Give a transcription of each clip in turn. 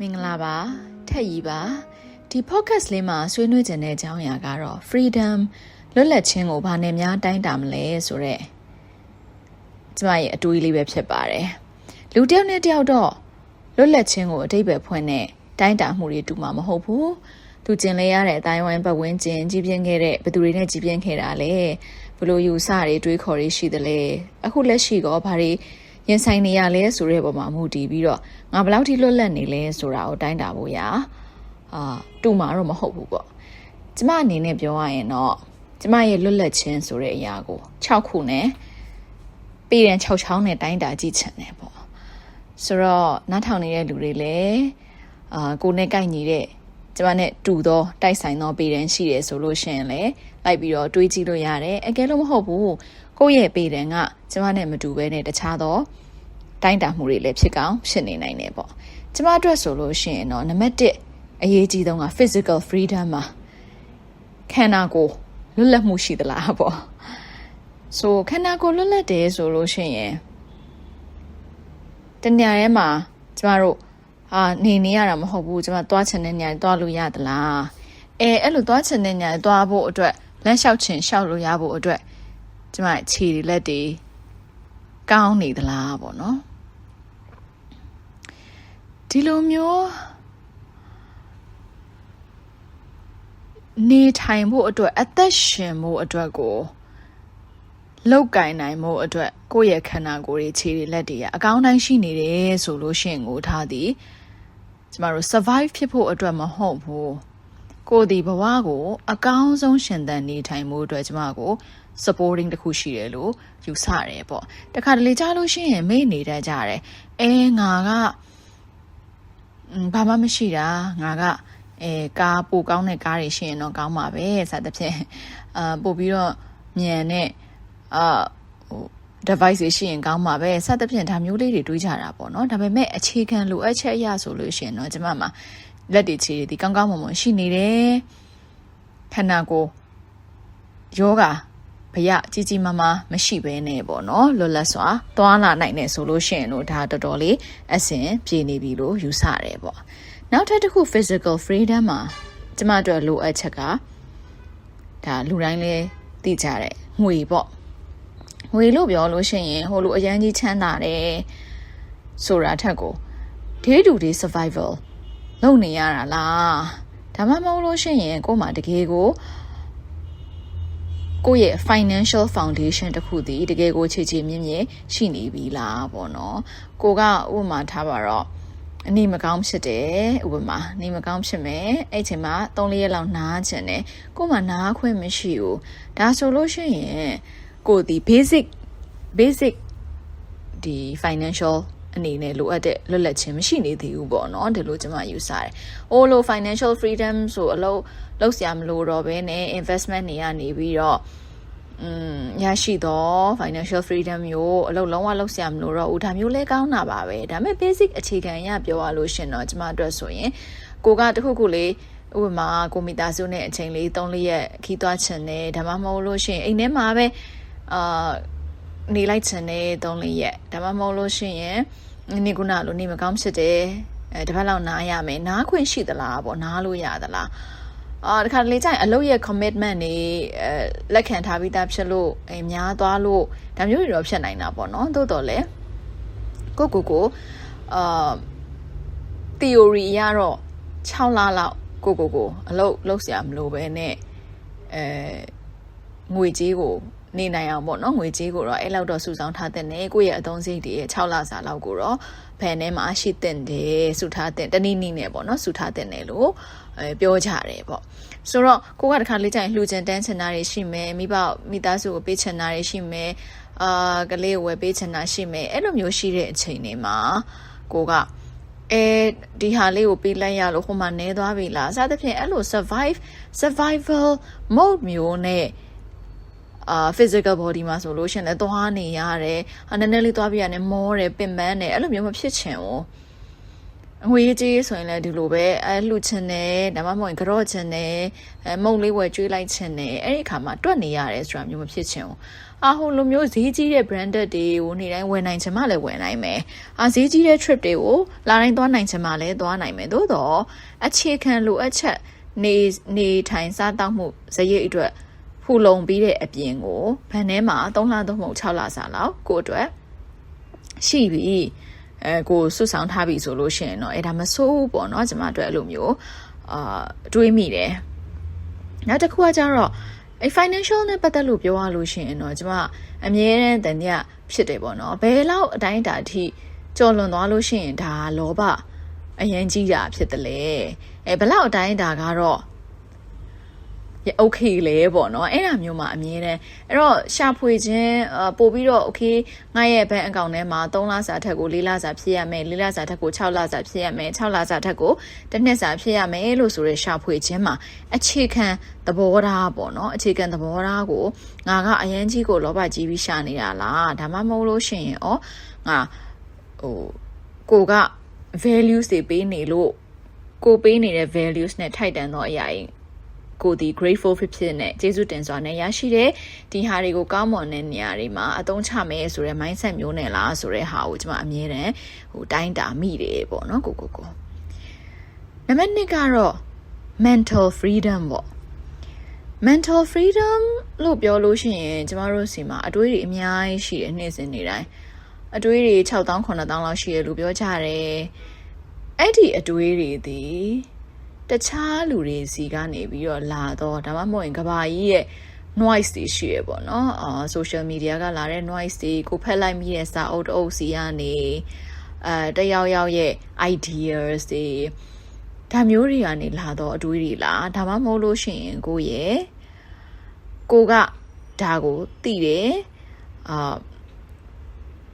မင်္ဂလာပါထက်ရီပါဒီ podcast လေးမှာဆွေးနွေးခြင်းတဲ့အကြောင်းအရာကတော့ freedom လွတ်လပ်ခြင်းကိုဘာနဲ့များတိုင်းတာမလဲဆိုတော့ကျမရဲ့အတွေးလေးပဲဖြစ်ပါတယ်လူတစ်ယောက်နဲ့တစ်ယောက်တော့လွတ်လပ်ခြင်းကိုအတိတ်ပဲဖွင့်တဲ့တိုင်းတာမှုတွေတူမှာမဟုတ်ဘူးသူကျင်လဲရတဲ့အတိုင်းဝိုင်းပတ်ဝန်းကျင်ကြီးပြင်းခဲ့တဲ့ဘသူတွေနဲ့ကြီးပြင်းခဲ့တာလဲဘလို့ယူဆတွေတွေးခေါ်တွေရှိတယ်လေအခုလက်ရှိကောဘာတွေ ရင်ဆိုင်နေရလဲဆိုတဲ့ပုံမှာမူတည်ပြီးတော့ငါဘယ်လောက်ထိလွတ်လပ်နေလဲဆိုတာကိုတိုင်းတာဖို့ရအာတူမှာတော့မဟုတ်ဘူးပေါ့ကျမအနေနဲ့ပြောရရင်တော့ကျမရဲ့လွတ်လပ်ခြင်းဆိုတဲ့အရာကို6ခုနဲ့ပြည်ရန်6ချောင်းနဲ့တိုင်းတာကြည့်ချင်တယ်ပေါ့ဆိုတော့နားထောင်နေတဲ့လူတွေလည်းအာကိုနဲ့ကိုက်ညီတဲ့ကျမနဲ့တူသောတိုက်ဆိုင်သောပေတန်းရှိတယ်ဆိုလို့ရှိရင်လည်းလိုက်ပြီးတော့တွေးကြည့်လို့ရတယ်အကယ်လို့မဟုတ်ဘူးကိုယ့်ရဲ့ပေတန်းကကျမနဲ့မတူဘဲနဲ့တခြားသော တိုင်းတာမှုတွေလည်းဖြစ်ကောင်းဖြစ်နေနိုင်တယ်ပေါ့ကျမအတွက်ဆိုလို့ရှိရင်တော့နံပါတ်1အရေးကြီးဆုံးက physical freedom မှာခန္ဓာကိုယ်လွတ်လပ်မှုရှိသလားပေါ့ဆိုခန္ဓာကိုယ်လွတ်လပ်တယ်ဆိုလို့ရှိရင်တညာထဲမှာကျမတို့အာနေနေရတာမဟုတ်ဘူးကျမသွားချင်တဲ့ညာသွားလို့ရသလားအဲအဲ့လိုသွားချင်တဲ့ညာသွားဖို့အတွက်လက်လျှောက်ချင်လျှောက်လို့ရဖို့အတွက်ကျမခြေတွေလက်တွေကောင်းနေသလားပေါ့နော် ဒီလိုမျိုးနေထိုင်ဖို့အတွက်အသက်ရှင်ဖို့အတွက်ကိုလောက်ကင်နိုင်မှုအတွက်ကိုယ့်ရဲ့ခန္ဓာကိုယ်ရဲ့ခြေတွေလက်တွေကအကောင်းတိုင်းရှိနေတယ်ဆိုလို့ရှိရင်ကိုထားသည်ကျမတို့ survive ဖြစ်ဖို့အတွက်မဟုတ်ဘူးကိုယ်ဒီဘဝကို အကောင်းဆုံးရှင်သန်နေထိုင်မှုအတွက်ကျမကို supporting တခုရှိတယ်လို့ယူဆတယ်ပေါ့တခါတလေကြားလို့ရှိရင်မေ့နေတတ်ကြတယ်အဲငါက ဘာမှမရှိတာငါကအဲကားပိုကောင်းတဲ့ကားတွေရှိရင်တော့ကောင်းပါပဲစသဖြင့်အာပို့ပြီးတော့မြန်တဲ့အာဟို device တွေရှိရင်ကောင်းပါပဲစသဖြင့်ဒါမျိုးလေးတွေတွေးကြတာပေါ့နော်ဒါပေမဲ့အခြေခံလိုအပ်ချက်အရဆိုလို့ရှိရင်တော့ကျမမှာလက်တွေခြေတွေဒီကောင်းကောင်းမွန်မွန်ရှိနေတယ်ခန္ဓာကိုယ်ယောဂ ဘရကြီးကြီးမားမားမရှိဘဲနဲ့ပေါ့နော်လွတ်လပ်စွာသွားလာနိုင်နေဆိုလို့ရှိရင်တော့ဒါတော်တော်လေးအဆင်ပြေနေပြီလို့ယူဆရတယ်ပေါ့နောက်ထပ်တစ်ခု physical freedom မှာကျမတို့လိုအပ်ချက်ကဒါလူတိုင်းလည်းသိကြတယ်ငွေပေါ့ငွေလို့ပြောလို့ရှိရင်ဟိုလိုအရန်ကြီးချမ်းသာတယ်ဆိုတာထက်ကို day to day survival လုပ်နေရတာလားဒါမှမဟုတ်လို့ရှိရင်ကို့မှာတကယ်ကို ကိုယ့်ရဲ့ financial foundation တခုတည်တကယ်ကိုခြေခြေမြင့်မြင့်ရှိနေပြီလားပေါ့နော်ကိုကဥပမာထားပါတော့အနည်းမကောင်းဖြစ်တယ်ဥပမာနေမကောင်းဖြစ်မယ်အဲ့ချိန်မှာ3-4ရက်လောက်နားချင်တယ်ကိုမှနားခွင့်မရှိဘူးဒါဆိုလို့ရှိရင်ကိုဒီ basic basic ဒီ financial အနေနဲ့လိုအပ်တဲ့လွတ်လပ်ခြင်းမရှိနေသေးဘူးပေါ့နော်ဒီလိုကျွန်မယူဆတယ်။အိုးလို financial freedom ဆိုအလုပ် လုပ်စရာမလိုတော့ဘဲနဲ့ investment တွေကနေပြီးတော့อืมရရှိတော့ financial freedom မျိုးအလုပ်လုံးဝလုပ်ဆရာမလို့တော့ဦးဒါမျိုးလဲကောင်းတာပါပဲဒါပေမဲ့ basic အခြေခံအရပြောရလို့ရှင်တော့ကျမအတွက်ဆိုရင်ကိုကတခုခုလေးဥပမာကိုမီတာစုနဲ့အချိန်လေး3လေးရက်ခီးသွားချင်တယ်ဒါမှမဟုတ်လို့ရှင်အိမ်ထဲမှာပဲအာနေလိုက်ချင်တယ်3လေးရက်ဒါမှမဟုတ်လို့ရှင်ရင်နေကုနာလို့နေမကောင်းဖြစ်တယ်အဲတစ်ပတ်လောက်နားရမယ်နားခွင့်ရှိသလားပေါ့နားလို့ရသလား အာတခါတလေကျရင်အလုပ်ရဲ့ commitment တွေအဲလက်ခံထားပြီးသားဖြစ်လို့အဲများသွားလို့ဒါမျိုးတွေတော့ဖြစ်နိုင်တာပေါ့နော်သို့တော်လည်းကိုကိုကိုအာ theory ရတော့6လလောက်ကိုကိုကိုအလုပ်လုပ်เสียမလို့ပဲနဲ့အဲငွေကြေးကိုနေနိုင်အောင်ပေါ့နော်ငွေကြေးကိုတော့အဲ့လောက်တော့စုဆောင်းထားတဲ့နဲ့ကိုယ့်ရဲ့အသုံးစရိတ်တွေရဲ့6လစာလောက်ကိုတော့ ဘယ်ထဲမှာရှိတဲ့တယ်စုထားတဲ့တနည်းနည်းနဲ့ပေါ့နော်စုထားတဲ့နယ်လို့အဲပြောကြတယ်ပေါ့ဆိုတော့ကိုကတခါလေးကျရင်လှူချင်တန်းချင်တာတွေရှိမယ်မိဘမိသားစုကိုပေးချင်တာတွေရှိမယ်အာကလေးကိုဝယ်ပေးချင်တာရှိမယ်အဲ့လိုမျိုးရှိတဲ့အချိန်တွေမှာကိုကအဲဒီဟာလေးကိုပေးလိုက်ရလို့ဟိုမှာနဲသွားပြီလားစသဖြင့်အဲ့လို survive survival mode မျိုးနဲ့ အာ physical body မှာဆိုလို့ရှင်လည်းသွားနေရတယ်။ဟာနည်းနည်းလေးသွားပြရတယ်မောတယ်ပင်ပန်းတယ်အဲ့လိုမျိုးမဖြစ်ချင်ဘူး။ငွေကြေးဆိုရင်လည်းဒီလိုပဲအဲလှူချင်တယ်ဒါမှမဟုတ်ကြော့ချင်တယ်အဲမုံလေးဝယ်ကျွေးလိုက်ချင်တယ်အဲ့ဒီအခါမှာတွက်နေရတယ်ဆိုတာမျိုးမဖြစ်ချင်ဘူးအာဟိုလိုမျိုးဈေးကြီးတဲ့ branded တွေကိုနေတိုင်းဝယ်နိုင်ချင်မှလည်းဝယ်နိုင်မယ်အာဈေးကြီးတဲ့ trip တွေကိုလာတိုင်းသွားနိုင်ချင်မှလည်းသွားနိုင်မယ်သို့တော့အခြေခံလိုအပ်ချက်နေနေထိုင်စားတောက်မှုဇရိတ်အတွက် ဖူလုံပြီးတဲ့အပြင်ကိုဗန်ထဲမှာ3လသုံးပုံ6လစာလောက်ကိုအတွက်ရှိပြီအဲကိုစွတ်ဆောင်ထားပြီဆိုလို့ရှိရင်တော့အဲဒါမဆိုးဘူးပေါ့နော်ကျွန်မတို့အဲ့လိုမျိုးအာတွေးမိတယ်နောက်တစ်ခုကကျတော့အဲ financial နဲ့ပတ်သက်လို့ပြောရလို့ရှိရင်တော့ကျွန်မအမြဲတမ်းတန်ရဖြစ်တယ်ပေါ့နော်ဘယ်လောက်အတိုင်းအတာအထိကြော်လွန်သွားလို့ရှိရင်ဒါလောဘအရင်ကြီးတာဖြစ်တယ်လေအဲဘယ်လောက်အတိုင်းအတာကတော့ โอเคလေပေါ့နော်အဲ့ဒါမျိုးမှာအမြဲတမ်းအဲ့တော့ရှာဖွေခြင်းပို့ပြီးတော့โอเคငါရဲ့ဘဏ်အကောင့်ထဲမှာ3လစာထက်ကို4လစာဖြစ်ရမယ်4လစာထက်ကို6လစာဖြစ်ရမယ်6လစာထက်ကိုတစ်နှစ်စာဖြစ်ရမယ်လို့ဆိုရဲရှာဖွေခြင်းမှာအခြေခံသဘောထားပေါ့နော်အခြေခံသဘောထားကိုငါကအရန်ကြီးကိုလောဘကြီးပြီးရှာနေတာလားဒါမှမဟုတ်လို့ရှိရင်ဩငါဟိုကိုက values တွေပေးနေလို့ကိုပေးနေတဲ့ values နဲ့ထိုက်တန်သောအရာတွေ ကိုဒီ grateful ဖြစ်ဖြစ်နဲ့ကျေးဇူးတင်စွာနဲ့ရရှိတဲ့ဒီဟာတွေကိုကောင်းမွန်တဲ့နေရာတွေမှာအသုံးချမယ်ဆိုတဲ့ mindset မျိုးနဲ့လားဆိုတဲ့ဟာကိုကျွန်မအမြဲတမ်းဟိုတိုင်းတာမိတယ်ပေါ့နော်ကိုကိုကိုနံပါတ်1ကတော့ mental freedom ပေါ့ mental freedom လို့ပြောလို့ရှိရင်ကျမတို့စီမှာအတွေးတွေအများကြီးရှိတယ်နေ့စဉ်နေ့တိုင်းအတွေးတွေ6000 9000လောက်ရှိတယ်လို့ပြောကြတယ်အဲ့ဒီအတွေးတွေဒီ တခြားလူတွေစီကနေပြီးတော့လာတော့ဒါမှမဟုတ်ရင်ကဘာကြီးရဲ့ noise တွေရှိရပေါ့နော်အာ social media ကလာတဲ့ noise တွေကိုဖက်လိုက်မိတဲ့စာအုပ်တအုပ်စီကနေအဲတယောက်ယောက်ရဲ့ ideas တွေဒါမျိုးတွေကနေလာတော့အတွေးတွေလားဒါမှမဟုတ်လို့ရှိရင်ကိုရဲ့ကိုကဒါကိုသိတယ်အာ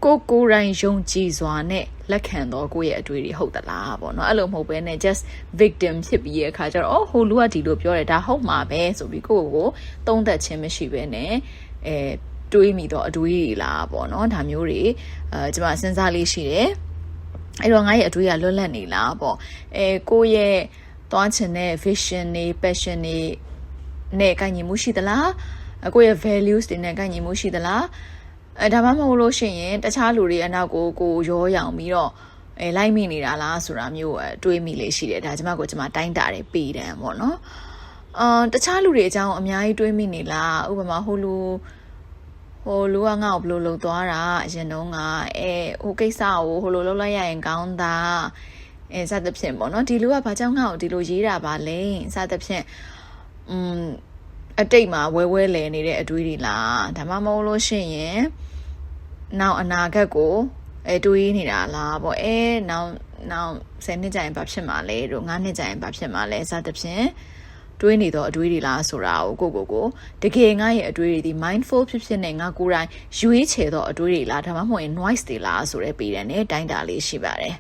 ကိုကိုယ်တိုင်ယုံကြည်စွာနဲ့လက်ခံတော့ကိုယ့်ရဲ့အတွေ့အကြုံဟုတ်သလားပေါ့နော်အဲ့လိုမဟုတ်ဘဲနဲ့ just victim ဖြစ်ပြီးရဲ့အခါကျတော့အော်ဟိုလူကဒီလိုပြောတယ်ဒါဟုတ်မှာပဲဆိုပြီးကိုယ့်ကိုသုံးသက်ခြင်းမရှိဘဲနဲ့အဲတွေးမိတော့အတွေးတွေလားပေါ့နော်ဒါမျိုးတွေအဲကျွန်မစဉ်းစားလေးရှိတယ်အဲ့တော့ငါရဲ့အတွေးကလွတ်လပ်နေလားပေါ့အဲကိုယ့်ရဲ့သွားချင်တဲ့ vision တွေ passion တွေနဲ့ကိုင်ညီမှုရှိသလားကိုယ့်ရဲ့ values တွေနဲ့ကိုင်ညီမှုရှိသလား အဲဒါမှမဟုတ်လို့ရှိရင်တခြားလူတွေအနောက်ကိုကိုရောရောင်ပြီးတော့အဲလိုက်မိနေတာလားဆိုတာမျိုးတွေးမိလေရှိတယ်ဒါကျမကိုကျမတိုင်းတာတယ်ပေတယ်ပေါ့နော်အာတခြားလူတွေအကြောင်းအများကြီးတွေးမိနေလားဥပမာဟိုလူဟိုလူကငါ့ကိုဘလို့လုံသွားတာအရင်တုန်းကအဲဟိုကိစ္စကိုဟိုလိုလုပ်လိုက်ရရင်ကောင်းတာအဲစသဖြင့်ပေါ့နော်ဒီလူကဘာကြောင့်ငါ့ကိုဒီလိုရေးတာပါလဲစသဖြင့်อืมအတိတ်မှာဝဲဝဲလဲနေတဲ့အတွေးတွေလားဒါမှမဟုတ်လို့ရှိရင် နောက်အနာဂတ်ကိုအဲတွေးနေတာလားပေါ့အဲနောက်နောက်10နှစ်ကြာရင်ဘာဖြစ်မှာလဲတို့9နှစ်ကြာရင်ဘာဖြစ်မှာလဲစသဖြင့်တွေးနေတော့အတွေးတွေလားဆိုတာကိုကိုကိုကိုတကယ်ငါရဲ့အတွေးတွေဒီ mindful ဖြစ်ဖြစ်နဲ့ငါကိုယ်တိုင်ရွေးချယ်တော့အတွေးတွေလားဒါမှမဟုတ်ရင် noise တွေလားဆိုတဲ့ပြည်တယ်နဲ့တိုင်းတာလေးရှိပါတယ်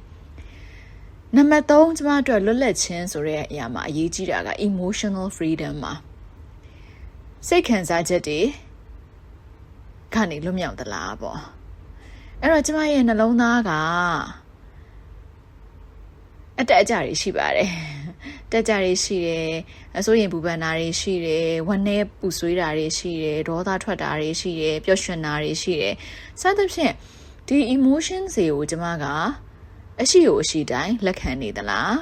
နံပါတ်3ကျမတို့လွတ်လပ်ခြင်းဆိုတဲ့အရာမှာအရေးကြီးတာက emotional freedom မှာစိတ်ခံစားချက်တွေကနေလွတ်မြောက်သလားပေါ့ အဲ့တော့ကျမရဲ့နှလုံးသားကအတက်အကြတွေရှိပါတယ်တက်ကြတွေရှိတယ်အစိုးရင်ပူပန်တာတွေရှိတယ်ဝမ်းနည်းပူဆွေးတာတွေရှိတယ်ဒေါသထွက်တာတွေရှိတယ်ပျော်ရွှင်တာတွေရှိတယ်စသဖြင့်ဒီ emotion တွေကိုကျမကအရှိကိုအရှိတိုင်းလက်ခံနေသလား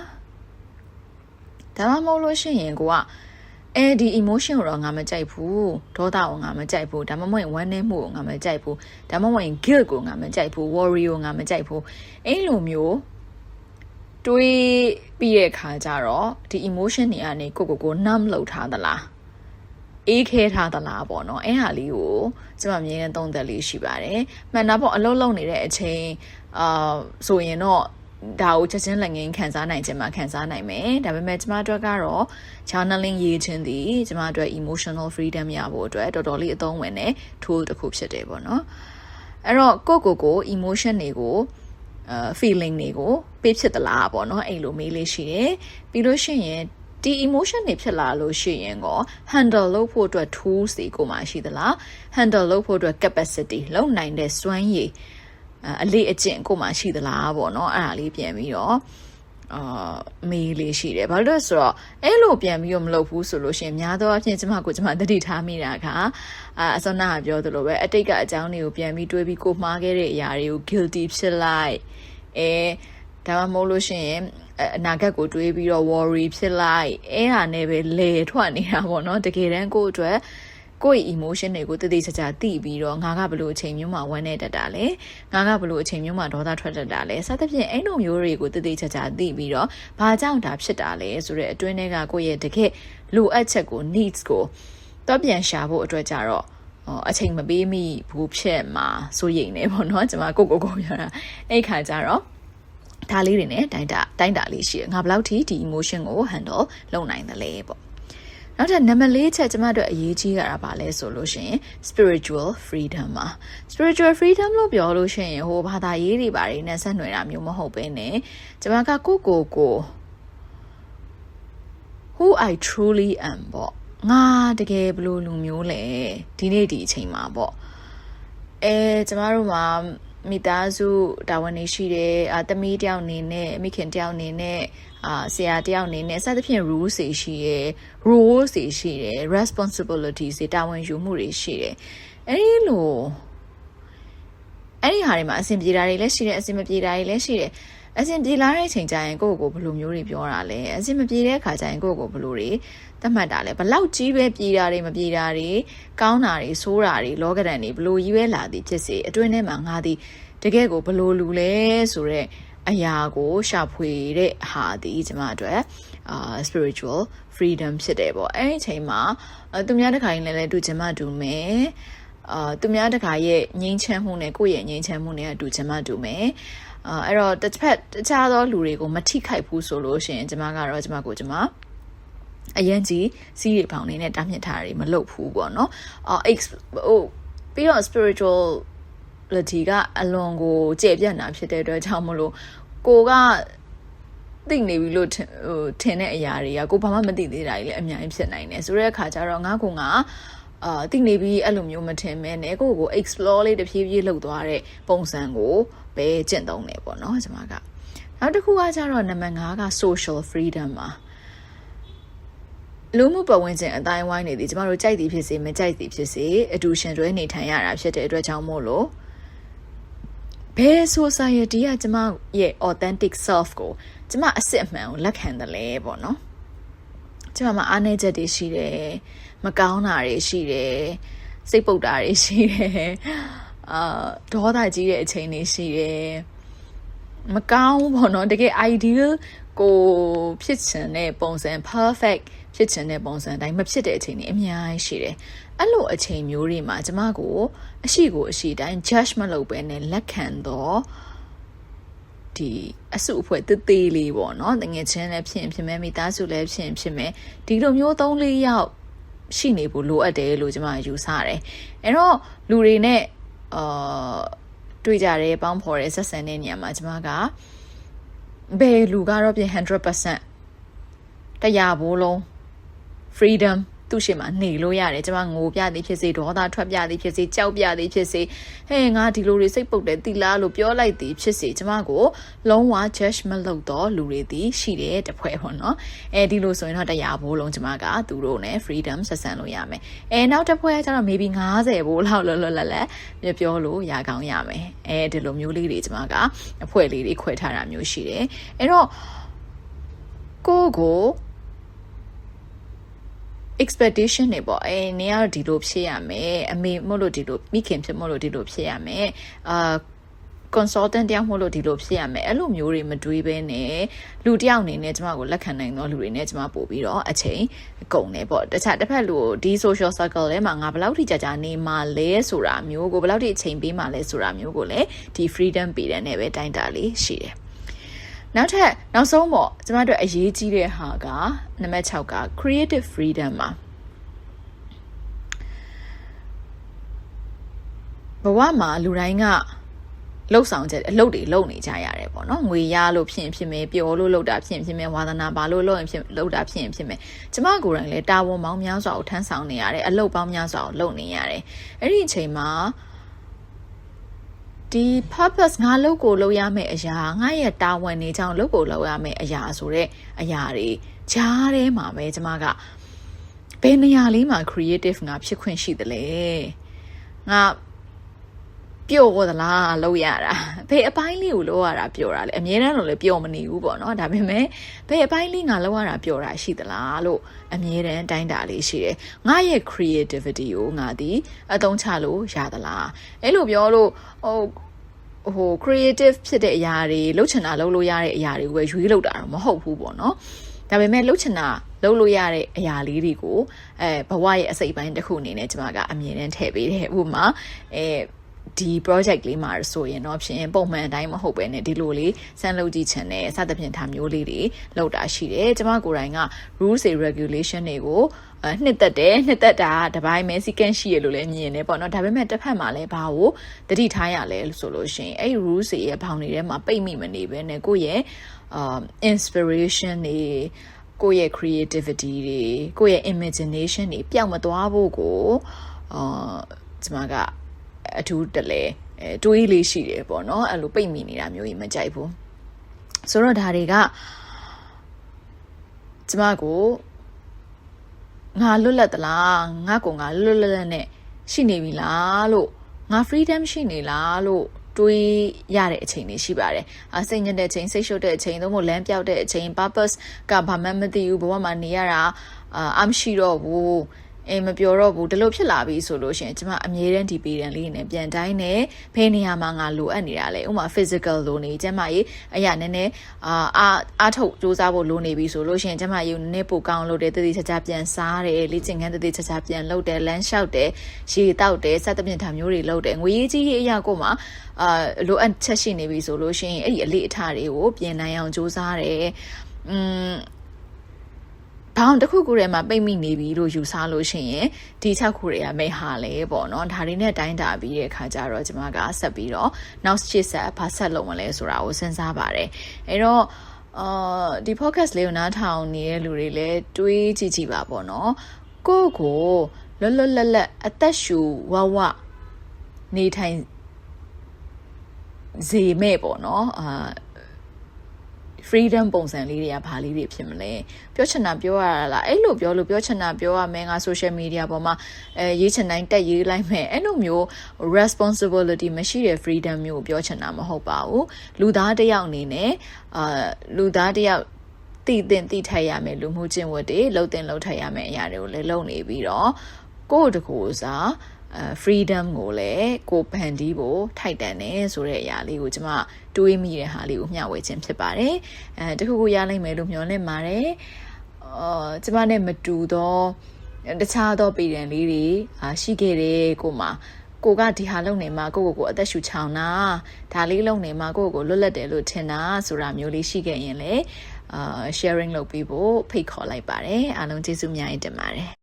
ဒါမှမဟုတ်လို့ရှိရင်ကိုက အဲဒီ emotion ကိုတော့ငါမကြိုက်ဘူးဒေါသကိုငါမကြိုက်ဘူးဒါမှမဟုတ်ဝမ်းနည်းမှုကိုငါမကြိုက်ဘူးဒါမှမဟုတ် guilt ကိုငါမကြိုက်ဘူး worry ကိုငါမကြိုက်ဘူးအဲ့လိုမျိုးတွေးပြီးတဲ့ခါကျတော့ဒီ emotion တွေကနေကိုကိုကို numb လုပ်ထားသလားအေးခဲထားသလားပေါ့နော်အဲ့ဟာလေးကိုကျွန်မအမြင်နဲ့သုံးသက်လေးရှိပါတယ်မှန်တာပေါ့အလုံးလုံးနေတဲ့အချိန်အာဆိုရင်တော့ ဒါကိုချက်ချင်းလက်ငင်းခံစားနိုင်ခြင်းမှာခံစားနိုင်မယ်ဒါပေမဲ့ကျမတို့ကတော့ journaling ရေးခြင်းသည်ကျမတို့ emotional freedom ရဖို့အတွက်တော်တော်လေးအသုံးဝင်တဲ့ tool တစ်ခုဖြစ်တယ်ပေါ့နော်အဲ့တော့ကိုကိုကို emotion တွေကိုအဲ feeling တွေကိုပေးဖြစ်သလားပေါ့နော်အဲ့လိုမေးလေးရှိတယ်ပြီးလို့ရှိရင်ဒီ emotion တွေဖြစ်လာလို့ရှိရင်ကော handle လုပ်ဖို့အတွက် tools တွေကိုမှရှိသလား handle လုပ်ဖို့အတွက် capacity လုပ်နိုင်တဲ့စွမ်းရည် အလေးအကျင့်ကိုမှရှိသလားပေါ့နော်အဲ့ဒါလေးပြန်ပြီးတော့အာမေးလေးရှိတယ်ဘာလို့လဲဆိုတော့အဲ့လိုပြန်ပြီးတော့မလုပ်ဘူးဆိုလို့ရှိရင်များသောအားဖြင့်ကျမကိုကျမတတိထားမိတာကအာအစောနာကပြောသလိုပဲအတိတ်ကအကြောင်းတွေကိုပြန်ပြီးတွေးပြီးကိုမှားခဲ့တဲ့အရာတွေကို guilty ဖြစ်လိုက်အဲဒါမှမဟုတ်လို့ရှိရင်အနာဂတ်ကိုတွေးပြီးတော့ worry ဖြစ်လိုက်အဲ့ဟာနဲ့ပဲလေထွက်နေတာပေါ့နော်တကယ်တမ်းကိုယ့်အတွက် ကိုယ့် emotion တွေကိုတည်တည်ချာချာသိပြီးတော့ငါကဘလို့အချိန်မျိုးမှာဝမ်းနေတတ်တာလဲငါကဘလို့အချိန်မျိုးမှာဒေါသထွက်တတ်တာလဲစသဖြင့်အဲ့လိုမျိုးတွေကိုတည်တည်ချာချာသိပြီးတော့ဘာကြောင့်ဒါဖြစ်တာလဲဆိုတဲ့အတွင်းထဲကကိုယ့်ရဲ့တကယ်လိုအပ်ချက်ကို needs ကိုတော့ပြန်ရှာဖို့အတွက်ကြတော့အချိန်မပေးမိဘူးဖြစ်မှာစိုးရိမ်နေပေါ့နော်ကျွန်မကိုကိုကိုပြောတာအဲ့ခါကျတော့ဒါလေးတွေနဲ့တိုင်းတာတိုင်းတာလေးရှိတယ်ငါဘယ်လောက်ထိဒီ emotion ကို handle လုပ်နိုင်သလဲပေါ့ နောက်ထပ်နံပါတ်၄ချက်ကျမတို့အရေးကြီးရတာပါလဲဆိုလို့ရှိရင် spiritual freedom ပါ spiritual freedom လို့ပြောလို့ရှိရင်ဟိုဘာသာရေးတွေဘာတွေနဲ့ဆက်နွယ်တာမျိုးမဟုတ်ဘဲနဲ့ကျမကကိုကိုကို who I truly am ပေါ့ငါတကယ်ဘလို့လူမျိုးလဲဒီနေ့ဒီအချိန်မှာပေါ့အဲကျမတို့မှာ မိသားစုတာဝန်တွေရှိတယ်အာသမီးတယောက်အနေနဲ့မိခင်တယောက်အနေနဲ့အာဆရာတယောက်အနေနဲ့စသဖြင့် rules တွေရှိရယ် roles တွေရှိတယ် responsibilities တွေတာဝန်ယူမှုတွေရှိတယ်အဲ့ဒီလိုအဲ့ဒီဟာတွေမှာအဆင်ပြေတာတွေလည်းရှိတယ်အဆင်မပြေတာတွေလည်းရှိတယ် အဆင်ပြေလာတဲ့အချိန်ကျရင်ကိုယ့်ကိုယ်ဘယ်လိုမျိုးတွေပြောတာလဲအဆင်မပြေတဲ့အခါကျရင်ကိုယ့်ကိုယ်ဘယ်လိုတွေသတ်မှတ်တာလဲဘလောက်ကြီးပဲပြေတာတွေမပြေတာတွေကောင်းတာတွေဆိုးတာတွေလောကဒဏ်တွေဘလို့ကြီးပဲလာသည်ဖြစ်စေအတွင်းထဲမှာငါသည်တကယ်ကိုဘလို့လူလဲဆိုတော့အရာကိုရှာဖွေတဲ့ဟာဒီကျမအတွက်အာ spiritual freedom ဖြစ်တယ်ပေါ့အဲ့ဒီအချိန်မှာသူများတစ်ခါရင်လည်းတူကျမတူမယ်အာသူများတစ်ခါရဲ့ငြိမ်းချမ်းမှုနဲ့ကိုယ့်ရဲ့ငြိမ်းချမ်းမှုနဲ့အတူကျမတူမယ် အာအဲ့တော့တစ်ဖက်တခြားသောလူတွေကိုမထိခိုက်ဘူးဆိုလို့ရှိရင်ကျမကတော့ကျမကိုကျမအရင်ကြီးစီးရီပေါင်နေနဲ့တားမြစ်ထားတာတွေမလုပ်ဘူးပေါ့နော်အော် x ဟိုပြီးတော့ spiritual လတီကအလွန်ကိုကျေပြန့်တာဖြစ်တဲ့အတွက်ကြောင့်မလို့ကိုကသိနေပြီလို့ဟိုထင်တဲ့အရာတွေကကိုဘာမှမသိသေးတာကြီးလည်းအများကြီးဖြစ်နိုင်တယ်ဆိုတဲ့အခါကျတော့ငါကငါအာသိနေပြီအဲ့လိုမျိုးမထင်မဲနဲ့ကိုကို explore လေးတဖြည်းဖြည်းလှုပ်သွားတဲ့ပုံစံကို ပဲကျင့်သုံးတယ်ပေါ့နော်ကျွန်မကနောက်တစ်ခုကကျတော့နံပါတ်5က social freedom ပါလူမှုပတ်ဝန်းကျင်အတိုင်းဝိုင်းနေသည်ကျမတို့ကြိုက်သည်ဖြစ်စေမကြိုက်သည်ဖြစ်စေအတူရှင်တွဲနေထိုင်ရတာဖြစ်တဲ့အတွက်ကြောင့်မို့လို့ဘယ် society ကကျမရဲ့ authentic self ကိုကျမအစစ်အမှန်ကိုလက်ခံတယ်လဲပေါ့နော်ကျမမှာအားနည်းချက်တွေရှိတယ်မကောင်းတာတွေရှိတယ်စိတ်ပုတ်တာတွေရှိတယ် အာဒေါသကြီးတဲ့အချိန်တွေရှိတယ်မကောင်းဘောနော်တကယ် ideal ကိုဖြစ်ချင်တဲ့ပုံစံ perfect ဖြစ်ချင်တဲ့ပုံစံအတိုင်းမဖြစ်တဲ့အချိန်တွေအများကြီးရှိတယ်အဲ့လိုအချိန်မျိုးတွေမှာကျမကိုအရှိကိုအရှိတိုင်း judge မလုပ်ဘဲနဲ့လက်ခံတော့ဒီအစုအဖွဲ့တသေးလေးပေါ့နော်တငယ်ချင်းလည်းဖြစ်ဖြစ်မဲ့မိသားစုလည်းဖြစ်ဖြစ်မဲ့ဒီလိုမျိုး၃၄ယောက်ရှိနေဖို့လိုအပ်တယ်လို့ကျမယူဆတယ်အဲ့တော့လူတွေနဲ့ အာတွေ့ကြတယ်ပေါင်းဖော်တယ်ဆက်ဆံတဲ့နေရာမှာကျမကဘယ်လူကတော့ပြင်100%တရားဘိုးလုံး freedom သူ့ရှိမှာနေလို့ရတယ်ကျမငိုပြသည်ဖြစ်စေဒေါသထွက်ပြသည်ဖြစ်စေကြောက်ပြသည်ဖြစ်စေဟဲ့ငါဒီလိုတွေစိတ်ပုတ်တယ်တီလားလို့ပြောလိုက်သည်ဖြစ်စေကျမကိုလုံးဝ judge မလုပ်တော့လူတွေသည်ရှိတယ်တပွဲပေါ့နော်အဲဒီလိုဆိုရင်တော့တရားဘိုးလုံးကျမကသူတို့ ਨੇ freedom ဆက်ဆံလို့ရမယ်အဲနောက်တစ်ပွဲကျတော့ maybe 90ဘိုးလောက်လောလောလတ်လတ်ပြောလို့ရကောင်းရမယ်အဲဒီလိုမျိုးလေးတွေကျမကအဖွဲလေးတွေခွဲထားတာမျိုးရှိတယ်အဲ့တော့ကိုကို expectation တွေပေါ့အဲနင်ကတော့ဒီလိုဖြစ်ရမယ်အမေမို့လို့ဒီလိုမိခင်ဖြစ်မို့လို့ဒီလိုဖြစ်ရမယ်အာ consultant တယောက်မို့လို့ဒီလိုဖြစ်ရမယ်အဲ့လိုမျိုးတွေမတွေးဘဲနဲ့လူတယောက်အနေနဲ့ကျမကိုလက်ခံနိုင်သောလူတွေနဲ့ကျမပို့ပြီးတော့အချိန်ကုန်တယ်ပေါ့တခြားတစ်ဖက်လူဒီ social circle ထဲမှာငါဘယ်လောက်ထိကြာကြာနေမှလဲဆိုတာမျိုးကိုဘယ်လောက်ထိအချိန်ပေးမှလဲဆိုတာမျိုးကိုလည်းဒီ freedom ပေးတဲ့နဲ့ပဲတိုင်းတာလေးရှိတယ် နောက်ထပ်နောက်ဆုံးပေါ့ကျမတို့အရေးကြီးတဲ့ဟာကနံပါတ်6က creative freedom ပါဘဝမှာလူတိုင်းကလှုပ်ဆောင်ချက်အလုပ်တွေလုပ်နေကြရတယ်ပေါ့နော်ငွေရလို့ဖြစ်ရင်ဖြစ်မယ်ပျော်လို့လုပ်တာဖြစ်ရင်ဖြစ်မယ်ဝါသနာပါလို့လုပ်ရင်ဖြစ်လုပ်တာဖြစ်ရင်ဖြစ်မယ်ကျမကိုယ်တိုင်လည်းတာဝန်ပေါင်းများစွာကိုထမ်းဆောင်နေရတယ်အလုပ်ပေါင်းများစွာကိုလုပ်နေရတယ်အဲ့ဒီအချိန်မှာ ဒီ purpose ငါလုပ်ကိုလုပ်ရမယ့်အရာငါရဲ့တာဝန်နေကြောင်းလုပ်ကိုလုပ်ရမယ့်အရာဆိုတဲ့အရာတွေဂျားထဲမှာပဲကျမကဘယ်နေရာလေးမှာ creative ငါဖြစ်ခွင့်ရှိသလဲငါ ပျော်သလားလောက်ရတာဘယ်အပိုင်းလေးကိုလောက်ရတာပျော်တာလဲအများတန်းတော့လည်းပျော်မနေဘူးပေါ့နော်ဒါပေမဲ့ဘယ်အပိုင်းလေးငါလောက်ရတာပျော်တာရှိသလားလို့အများတန်းတိုင်းတာလေးရှိတယ်ငါရဲ့ creativity ကိုငါဒီအသုံးချလို့ရသလားအဲ့လိုပြောလို့ဟိုဟို creative ဖြစ်တဲ့အရာတွေလှုပ်ချင်တာလှုပ်လို့ရတဲ့အရာတွေကိုပဲရွေးလို့တာတော့မဟုတ်ဘူးပေါ့နော်ဒါပေမဲ့လှုပ်ချင်တာလှုပ်လို့ရတဲ့အရာလေးတွေကိုအဲဘဝရဲ့အစိတ်ပိုင်းတစ်ခုအနေနဲ့ကျွန်မကအမြင်နဲ့ထည့်ပေးတယ်ဥပမာအဲ ဒီ project လေးမှာဆိုရင်တော့ဖြင့်ပုံမှန်အတိုင်းမဟုတ်ပဲねဒီလိုလေးစမ်းလုပ်ကြည့်ချင်တယ်စသဖြင့်ထားမျိုးလေးတွေလောက်တာရှိတယ်ကျွန်မကိုယ်တိုင်က rules and regulation တွေကိုအနှစ်သက်တယ်နှစ်သက်တာတပိုင်းမဲစီကန့်ရှိရလို့လည်းမြင်နေပေါ့နော်ဒါပေမဲ့တစ်ဖက်မှာလည်းဘာကိုတတိထားရလဲဆိုလို့ရှိရင်အဲ့ rules တွေရဲ့ဘောင်တွေထဲမှာပိတ်မိမနေပဲねကိုယ့်ရဲ့အာ inspiration တွေကိုယ့်ရဲ့ creativity တွေကိုယ့်ရဲ့ imagination တွေပျောက်မသွားဖို့ကိုအာကျွန်မက အထူးတလဲအဲတွေးလေးရှိတယ်ပေါ့နော်အဲ့လိုပိတ်မိနေတာမျိုးကြီးမကြိုက်ဘူးဆိုတော့ဒါတွေကကျမကိုငါလွတ်လပ်သလားငါကိုငါလွတ်လပ်လပ်နဲ့ရှိနေပြီလားလို့ငါ freedom ရှိနေလားလို့တွေးရတဲ့အချိန်တွေရှိပါတယ်။အစိတ်ညက်တဲ့အချိန်စိတ်ရှုပ်တဲ့အချိန်သို့မဟုတ်လမ်းပြောက်တဲ့အချိန် purpose ကဘာမှမသိဘူးဘဝမှာနေရတာအာအမရှိတော့ဘူး။ အိမ်မပြောတော့ဘူးဒီလိုဖြစ်လာပြီဆိုလို့ရှိရင်ကျမအမြဲတမ်းဒီပေတံလေးနဲ့ပြန်တိုင်းနေဖယ်နေရမှာငါလိုအပ်နေတာလေဥမာ physical လိုနေကျမကြီးအရာနည်းနည်းအာအားထုတ်စူးစမ်းဖို့လိုနေပြီဆိုလို့ရှိရင်ကျမကြီးနည်းနည်းပိုကောင်းလို့တယ်တတိချာချာပြန်စားတယ်လေ့ကျင့်ခန်းတတိချာချာပြန်လုပ်တယ်လမ်းလျှောက်တယ်ရေတောက်တယ်စသဖြင့်ဒါမျိုးတွေလုပ်တယ်ငွေရေးကြီးရေးအရာကိုမှအာလိုအပ်ချက်ရှိနေပြီဆိုလို့ရှိရင်အဲ့ဒီအလေးအထားတွေကိုပြင်နိုင်အောင်စူးစမ်းတယ်อืม ဘောင်တစ်ခုခုထဲမှာပိတ်မိနေပြီလို့ယူဆလို့ရှိရင်ဒီ6ခုတွေကမိဟာလေပေါ့နော်ဒါတွေနဲ့တိုင်းတာပြီးတဲ့အခါကျတော့ကျွန်မကဆက်ပြီးတော့နောက်ရှစ်ဆက်ဘာဆက်လုပ်မလဲဆိုတာကိုစဉ်းစားပါတယ်အဲ့တော့အာဒီ podcast လေးကိုနားထောင်နေတဲ့လူတွေလည်းတွေးကြည့်ကြည့်ပါပေါ့နော်ကိုယ့်ကိုလွတ်လွတ်လပ်လပ်အသက်ရှူဝဝနေထိုင်စေမဲ့ပေါ့နော်အာ freedom ပုံစံလေးတွေကဘာလေးတွေဖြစ်မလဲပြောချင်တာပြောရတာလားအဲ့လိုပြောလို့ပြောချင်တာပြောရမယ်ငါ social media ပေါ်မှာအဲရေးချင်တိုင်းတက်ရေးလိုက်မယ်အဲ့လိုမျိုး responsibility မရှိတဲ့ freedom မျိုးကိုပြောချင်တာမဟုတ်ပါဘူးလူသားတစ်ယောက်အနေနဲ့အာလူသားတစ်ယောက်တည်တင်တည်ထိုက်ရမယ်လူမှုကျင့်ဝတ်တွေလှုပ်တင်လှုပ်ထိုက်ရမယ်အရာတွေကိုလည်းလုပ်နေပြီးတော့ ကိုယ့်တကူစားအဲ freedom ကိုလည်းကိုဖန်တီးဖို့ထိုက်တန်တယ်ဆိုတဲ့အရာလေးကိုကျမတွေးမိတဲ့ဟာလေးကိုမျှဝေခြင်းဖြစ်ပါတယ်အဲတခုခုရနိုင်မယ်လို့မျှော်လင့်ပါတယ်အာကျမနဲ့မတူသောတခြားသောပြည်ရန်လေးတွေအာရှိခဲ့တယ်ကိုမှကိုကဒီဟာလုံနေမှာကိုကိုကိုအသက်ရှူချောင်းတာဒါလေးလုံနေမှာကိုကိုလွတ်လပ်တယ်လို့ထင်တာဆိုတာမျိုးလေးရှိခဲ့ရင်လေအာ sharing လုပ်ပြီးဖို့ဖိတ်ခေါ်လိုက်ပါတယ်အားလုံးကျေးဇူးများတင်ပါတယ်